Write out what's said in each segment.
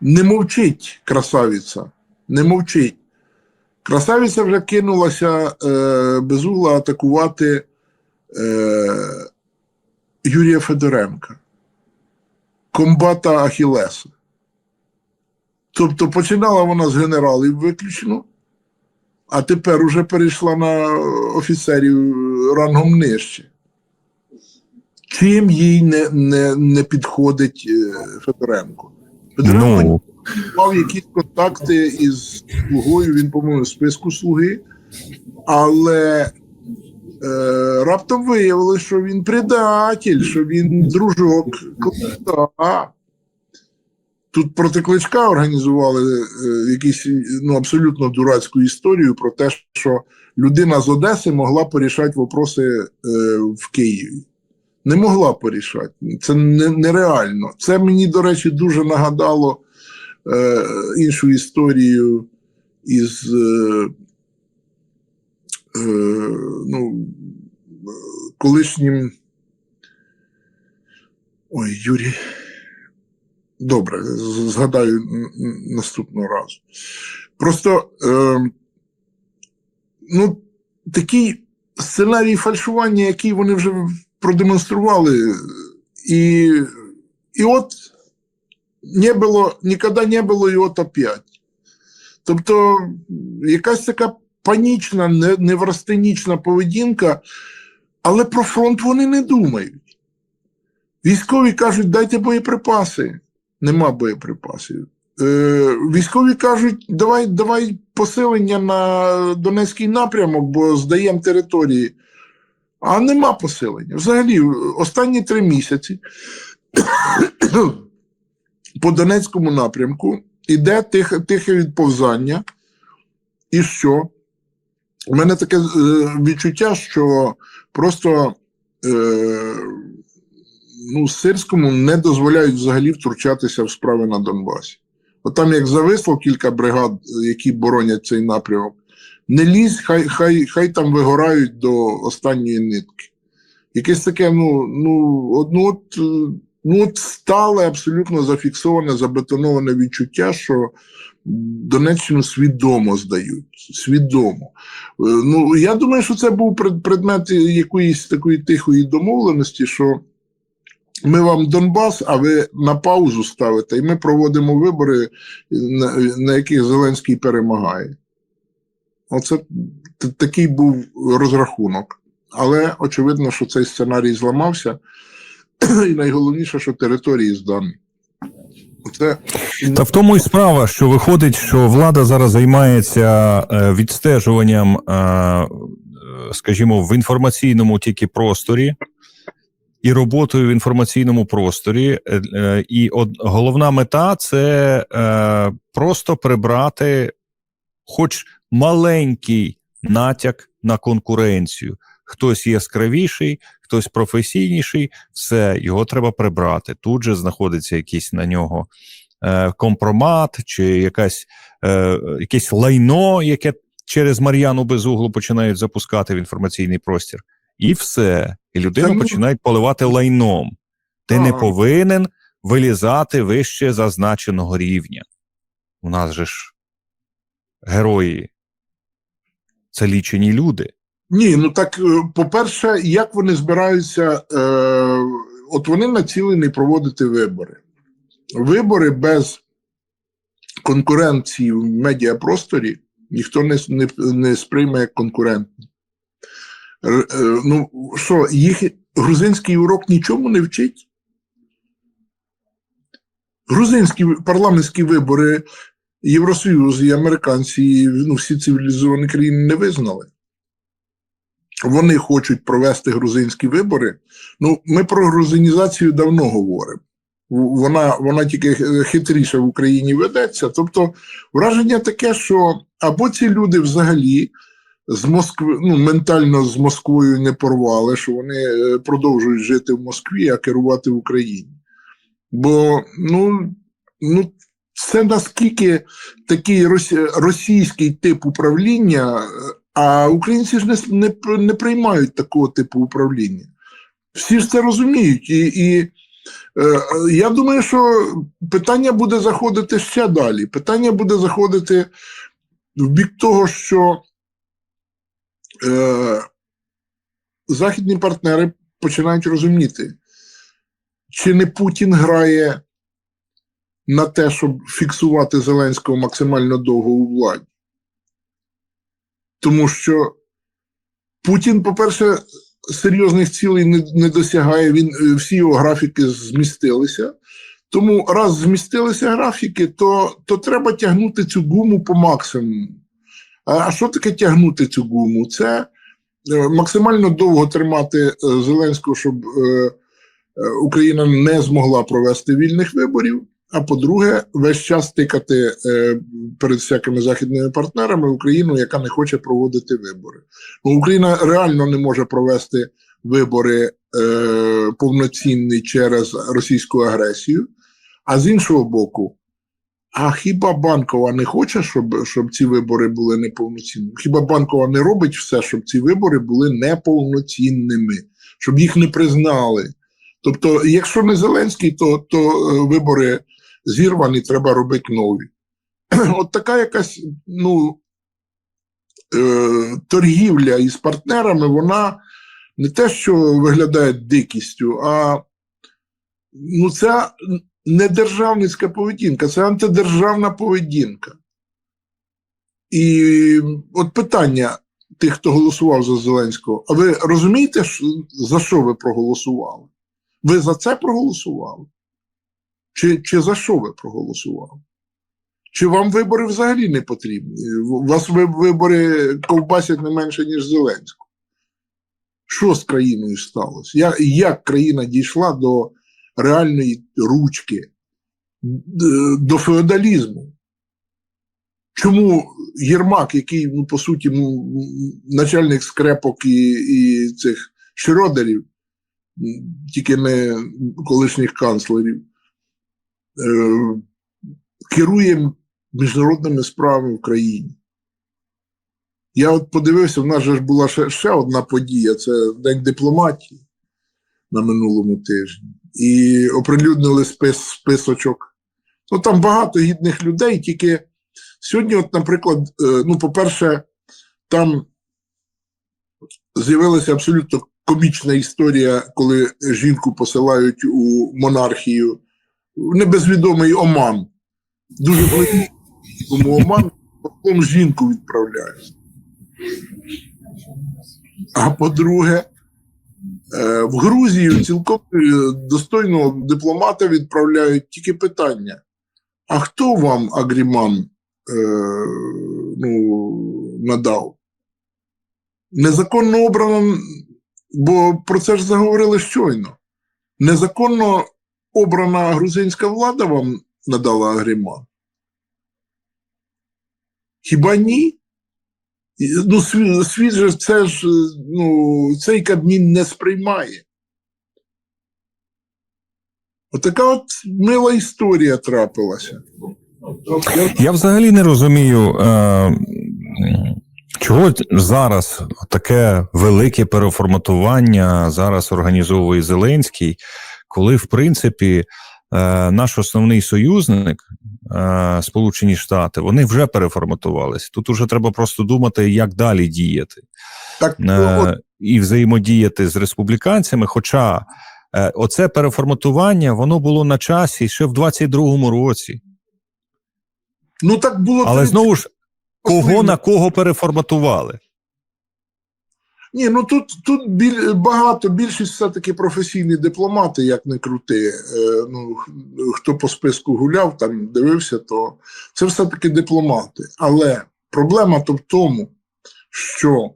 Не мовчить красавиця, не мовчить. Красавиця вже кинулася е, без угла атакувати е, Юрія Федоренка, комбата Ахілеса. Тобто починала вона з генералів виключно, а тепер уже перейшла на офіцерів рангом нижче. Чим їй не, не, не підходить е, Федоренко? Федоренко Ну, мав якісь контакти із слугою, він, по-моєму, в списку слуги, але е, раптом виявилося, що він предатель, що він дружок Кличка. Тут проти кличка організували е, якісь ну, абсолютно дурацьку історію про те, що людина з Одеси могла порішати вопроси е, в Києві. Не могла порішати. Це не, нереально. Це мені, до речі, дуже нагадало е, іншу історію із е, е, ну, колишнім. Ой, Юрій. Добре, згадаю наступного разу. Просто е, ну, такий сценарій фальшування, який вони вже продемонстрували, і, і от не було, ніколи не було, і от опять. Тобто, якась така панічна, не- неврастенічна поведінка, але про фронт вони не думають. Військові кажуть, дайте боєприпаси. Нема боєприпасів. Е, військові кажуть, давай, давай посилення на Донецький напрямок, бо здаємо території. А нема посилення. Взагалі, останні три місяці по Донецькому напрямку іде тихе, тихе відповзання. І що? У мене таке е, відчуття, що просто е, ну, Сирському не дозволяють взагалі втручатися в справи на Донбасі. От там, як зависло кілька бригад, які боронять цей напрямок, не лізь, хай, хай, хай там вигорають до останньої нитки. Якесь таке, ну, ну, от, ну, от, е, ну, от стале, абсолютно зафіксоване, забетоноване відчуття, що Донеччину свідомо здають. Свідомо. Е, Ну, я думаю, що це був предмет якоїсь такої тихої домовленості, що ми вам Донбас, а ви на паузу ставите, і ми проводимо вибори, на яких Зеленський перемагає. Оце такий був розрахунок. Але очевидно, що цей сценарій зламався, і найголовніше, що території здані. Це та в тому і справа, що виходить, що влада зараз займається е, відстежуванням, е, е, скажімо, в інформаційному тільки просторі. І роботою в інформаційному просторі, і от головна мета це просто прибрати, хоч маленький натяк на конкуренцію. Хтось яскравіший, хтось професійніший, все його треба прибрати. Тут же знаходиться якийсь на нього е, компромат чи якась, е, якесь лайно, яке через Мар'яну Безуглу починають запускати в інформаційний простір. І все. І людину ну- починають поливати лайном. Ти не повинен вилізати вище зазначеного рівня. У нас же ж герої. Це лічені люди. Ні, ну так, е, по-перше, як вони збираються, е, от вони націлені проводити вибори. Вибори без конкуренції в медіапросторі ніхто не, не, не сприйме як конкурентні. Р- е, Ну, що, їх грузинський урок нічому не вчить? Грузинські парламентські вибори Євросоюз і американці, і, ну, всі цивілізовані країни не визнали. Вони хочуть провести грузинські вибори. Ну, ми про грузинізацію давно говоримо. Вона, вона тільки хитріше в Україні ведеться. Тобто, враження таке, що або ці люди взагалі з Москви, ну, ментально з Москвою не порвали, що вони е, продовжують жити в Москві, а керувати в Україні. Бо, ну, ну це наскільки такий російський тип управління, а українці ж не, не, не приймають такого типу управління. Всі ж це розуміють. І, і е, я думаю, що питання буде заходити ще далі. Питання буде заходити в бік того, що е, західні партнери починають розуміти, чи не Путін грає на те, щоб фіксувати Зеленського максимально довго у владі. Тому що Путін, по-перше, серйозних цілей не, не досягає. Він е, всі його графіки змістилися. Тому раз змістилися графіки, то, то треба тягнути цю гуму по максимуму. А, що таке тягнути цю гуму? Це е, максимально довго тримати е, Зеленського, щоб е, Україна не змогла провести вільних виборів. А по-друге, весь час тикати е, перед всякими західними партнерами Україну, яка не хоче проводити вибори. Ну, Україна реально не може провести вибори е, повноцінні через російську агресію. А з іншого боку, а хіба Банкова не хоче, щоб, щоб ці вибори були неповноцінними? Хіба Банкова не робить все, щоб ці вибори були неповноцінними, щоб їх не признали? Тобто, якщо не Зеленський, то, то е, вибори зірвані, треба робити нові. От така якась ну, е, торгівля із партнерами, вона не те, що виглядає дикістю, а ну, це не державницька поведінка, це антидержавна поведінка. І от питання тих, хто голосував за Зеленського, а ви розумієте, за що ви проголосували? Ви за це проголосували? Чи, чи за що ви проголосували? Чи вам вибори взагалі не потрібні? Вас вибори ковбасять не менше, ніж Зеленського. Що з країною сталося? Як, як країна дійшла до реальної ручки, до феодалізму? Чому Єрмак, який, ну, по суті, м, начальник скрепок і, і цих шродерів, тільки не колишніх канцлерів, е, керує міжнародними справами в країні. Я от подивився, в нас же ж була ще, ще одна подія це День дипломатії на минулому тижні. І оприлюднили спис, списочок. Ну там багато гідних людей, тільки сьогодні, от, наприклад, е, ну, по-перше, там з'явилася абсолютно комічна історія, коли жінку посилають у монархію небезвідомий Оман. Дуже близько тому Оман, потім жінку відправляють. А по-друге, е, в Грузію цілком е, достойного дипломата відправляють тільки питання: а хто вам агріман е, ну, надав? Незаконно обрано, бо про це ж заговорили щойно. Незаконно обрана грузинська влада вам надала агріман? Хіба ні? Ну, світ, же це ж, ну, цей Кабмін не сприймає. Отака от мила історія трапилася. Я взагалі не розумію, е, чого зараз таке велике переформатування зараз організовує Зеленський, коли, в принципі, е, наш основний союзник, е, Сполучені Штати, вони вже переформатувалися. Тут уже треба просто думати, як далі діяти. Так, ну, от, е, і взаємодіяти з республіканцями. Хоча е, оце переформатування воно було на часі ще в 22-му році. ну так було Але 30 знову ж, кого на кого переформатували? Ні, ну тут, тут біль, багато, більшість все-таки професійні дипломати, як не крути. Е, ну, хто по списку гуляв, там дивився, то це все-таки дипломати. Але проблема то в тому, що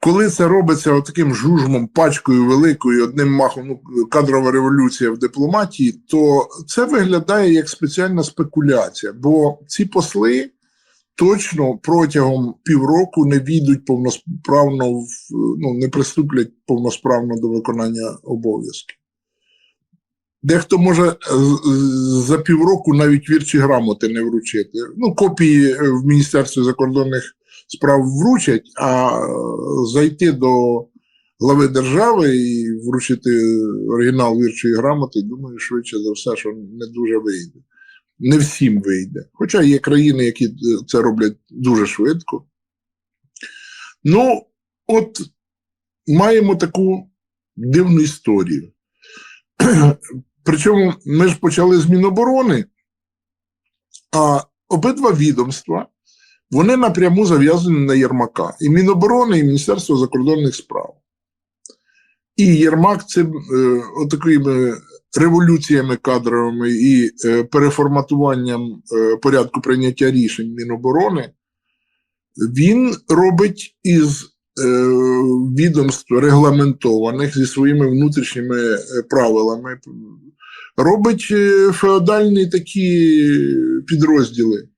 коли це робиться таким жужмом, пачкою великою, одним махом, ну, кадрова революція в дипломатії, то це виглядає як спеціальна спекуляція. Бо ці посли точно протягом півроку не війдуть повносправно в ну, не приступлять повносправно до виконання обов'язків. Дехто може з- за півроку навіть вірчі грамоти не вручити. Ну, копії е, в Міністерстві закордонних справ вручать, а е, зайти до глави держави і вручити оригінал вірчої грамоти, думаю, швидше за все, що не дуже вийде. Не всім вийде. Хоча є країни, які е, це роблять дуже швидко. Ну, от маємо таку дивну історію. Причому ми ж почали з Міноборони, а обидва відомства вони напряму зав'язані на Єрмака. І Міноборони, і Міністерство закордонних справ. І Єрмак цим е, отакими революціями кадровими і е, переформатуванням е, порядку прийняття рішень Міноборони, він робить із е, відомств регламентованих зі своїми внутрішніми правилами, робить феодальні такі підрозділи.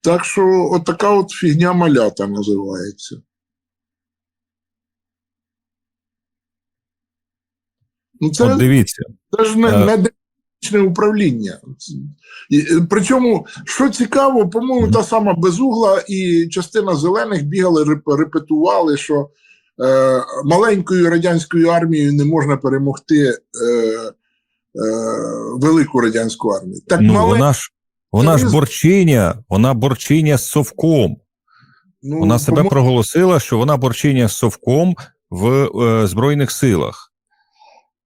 Так що от така от фігня малята називається. Це, От дивіться. це ж не, е, не демократичне управління. І, причому, що цікаво, по-моєму, та сама безугла і частина зелених бігали, реп- репетували, що е, маленькою радянською армією не можна перемогти е, е, велику радянську армію. Так Ну, малень- вона ж вона ж борчиня, вона борчиня з совком. ну, Вона себе проголосила, що вона борчиня з совком в е, Збройних силах.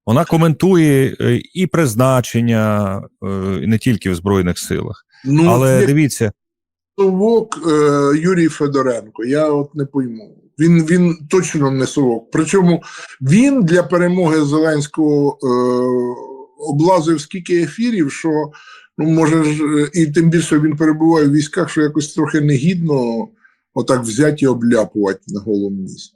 Вона коментує е, і призначення, е, і не тільки в Збройних силах. ну, Але як дивіться, совок е, Юрій Федоренко, я от не пойму. Він, він точно не совок. Причому він для перемоги Зеленського е, облазив скільки ефірів, що ну, може ж, і тим більше він перебуває в військах, що якось трохи негідно отак взяти і обляпувати на голому місці.